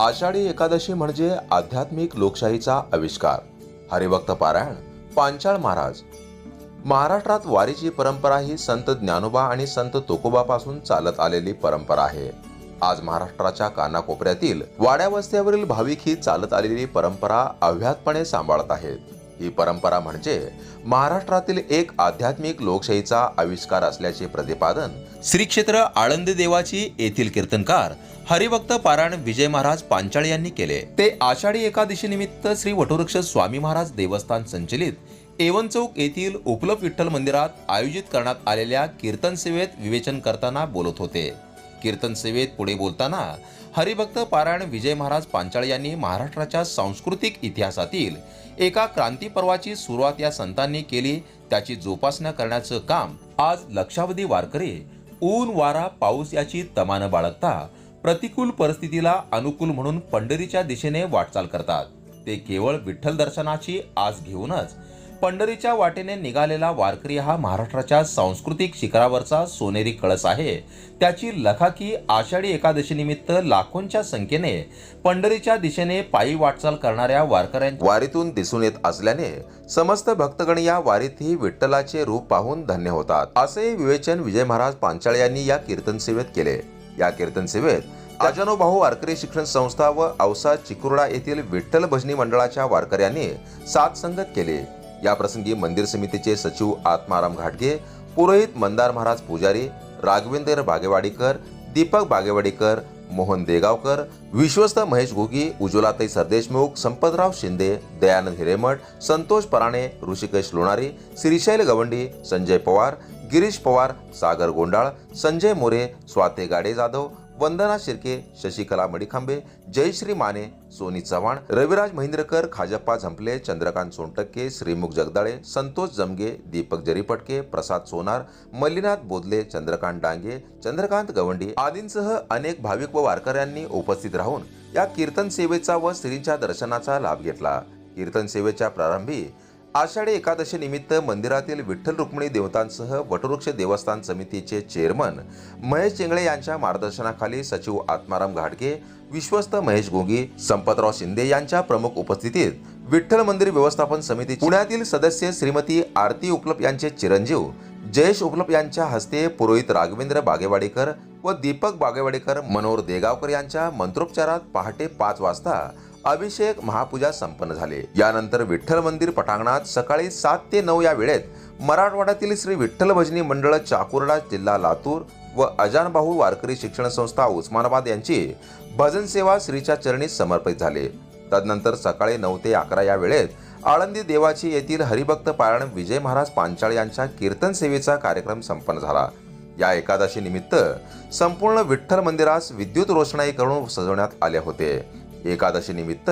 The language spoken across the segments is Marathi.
आषाढी एकादशी म्हणजे आध्यात्मिक लोकशाहीचा आविष्कार. हरिभक्त पारायण पांचाळ महाराज. महाराष्ट्रात वारीची परंपरा ही संत ज्ञानोबा आणि संत तुकोबापासून चालत आलेली परंपरा आहे. आज महाराष्ट्राच्या कानाकोपऱ्यातील वाड्या वस्त्यावरील भाविक ही चालत आलेली परंपरा अव्याहतपणे सांभाळत आहेत. ही परंपरा म्हणजे महाराष्ट्रातील एक आध्यात्मिक लोकशाहीचा आविष्कार असल्याचे प्रतिपादन श्री क्षेत्र आळंदी देवाची येथील कीर्तनकार हरिभक्त पारायण विजय महाराज पांचाळ यांनी केले. ते आषाढी एकादशी निमित्त श्री वटवृक्ष स्वामी महाराज देवस्थान संचलित एवन चौक येथील उपलब्ध विठ्ठल मंदिरात आयोजित करण्यात आलेल्या कीर्तन सेवेत विवेचन करताना बोलत होते. कीर्तन सेवेत पुढे बोलताना हरिभक्त पारायण विजय महाराज पांचाळ यांनी महाराष्ट्राच्या सांस्कृतिक इतिहासातील एका क्रांती पर्वाची सुरुवात या संतांनी केली. त्याची जोपासना करण्याचं काम आज लक्षावधी वारकरी ऊन वारा पाऊस याची तमानं बाळगता प्रतिकूल परिस्थितीला अनुकूल म्हणून पंढरीच्या दिशेने वाटचाल करतात. ते केवळ विठ्ठल दर्शनाची आस घेऊनच पंढरीच्या वाटेने निघालेला वारकरी हा महाराष्ट्राच्या सांस्कृतिक शिखरावरचा सोनेरी कळस आहे. त्याची लखाकी आषाढी एकादशीनिमित्त लाखोंच्या संख्येने पंढरीच्या दिशेने पायी वाटचाल करणाऱ्या वारकऱ्यांच्या वारीतून दिसून येत असल्याने समस्त भक्तगण या वारीतही विठ्ठलाचे रूप पाहून धन्य होतात. असे विवेचन विजय महाराज पांचाळ यांनी या कीर्तन सेवेत केले. या कीर्तन सेवेत अजानो भाऊ वारकरी शिक्षण संस्था व औसा चिकुर्डा येथील विठ्ठल भजनी मंडळाच्या वारकऱ्यांनी सात संगत केले. याप्रसंगी मंदिर समितीचे सचिव आत्माराम घाटगे पुरोहित मंदार महाराज पुजारी राघवेंद्र बागेवाडीकर दीपक बागेवाडीकर मोहन देगावकर विश्वस्त महेश घोगी उज्ज्वलाताई सरदेशमुख संपतराव शिंदे दयानंद हिरेमठ संतोष पराणे ऋषिकेश लोणारी श्रीशैल गवंडी संजय पवार गिरीश पवार सागर गोंडाळ संजय मोरे स्वाते गाडे जाधव वंदना शिर्के शशिकला मडिखांबे जयश्री माने सोनी चव्हाण रविराज महिंद्रकर खाजप्पा झंपले चंद्रकांत सोनटक्के श्रीमुख जगदाळे संतोष जमगे दीपक जरीपटके प्रसाद सोनार मल्लीनाथ बोदले चंद्रकांत डांगे चंद्रकांत गवंडी आदींसह अनेक भाविक व वारकऱ्यांनी उपस्थित राहून या कीर्तन सेवेचा व श्रींच्या दर्शनाचा लाभ घेतला. कीर्तन सेवेच्या प्रारंभी आषाढी एकादशीनिमित्त मंदिरातील विठ्ठल रुक्मिणी देवतांसह वटवृक्ष देवस्थान समितीचे चेअरमन महेश चिंगळे यांच्या मार्गदर्शनाखाली सचिव आत्माराम घाटगे विश्वस्त महेश गोगी संपतराव शिंदे यांच्या प्रमुख उपस्थितीत विठ्ठल मंदिर व्यवस्थापन समिती पुण्यातील सदस्य श्रीमती आरती उपलप यांचे चिरंजीव जयेश उपलप यांच्या हस्ते पुरोहित राघवेंद्र बागेवाडीकर व दीपक बागेवाडीकर मनोहर देगावकर यांच्या मंत्रोपचारात पहाटे पाच वाजता अभिषेक महापूजा संपन्न झाले. यानंतर विठ्ठल मंदिर पटांगणात सकाळी सात ते नऊ या वेळेत मराठवाड्यातील श्री विठ्ठल भजनी मंडळ चाकुर्डा जिल्हा लातूर व अजानबाहू वारकरी शिक्षण संस्था उस्मानाबाद यांची भजन सेवा श्रीच्या चरणी समर्पित झाले. तदनंतर सकाळी नऊ ते अकरा या वेळेत आळंदी देवाची येथील हरिभक्त पारायण विजय महाराज पांचाळ यांच्या कीर्तन सेवेचा कार्यक्रम संपन्न झाला. या एकादशी निमित्त संपूर्ण विठ्ठल मंदिरास विद्युत रोषणाई करून सजवण्यात आले होते. एकादशी निमित्त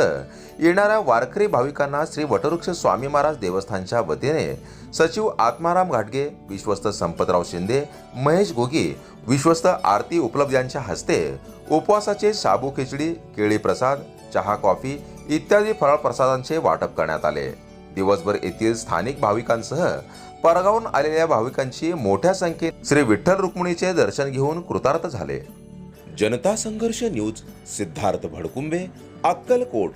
येणाऱ्या वारकरी भाविकांना श्री वटवृक्ष स्वामी महाराज देवस्थानच्या वतीने सचिव आत्माराम घाटगे विश्वस्त संपतराव शिंदे महेश गोगी विश्वस्त आरती उपलब्ध यांच्या हस्ते उपवासाचे शाबू खिचडी केळी प्रसाद चहा कॉफी इत्यादी फराळ प्रसादांचे वाटप करण्यात आले. दिवसभर येथील स्थानिक भाविकांसह परगावून आलेल्या भाविकांची मोठ्या संख्येत श्री विठ्ठल रुक्मिणीचे दर्शन घेऊन कृतार्थ झाले. जनता संघर्ष न्यूज सिद्धार्थ भडकुंबे अक्कलकोट.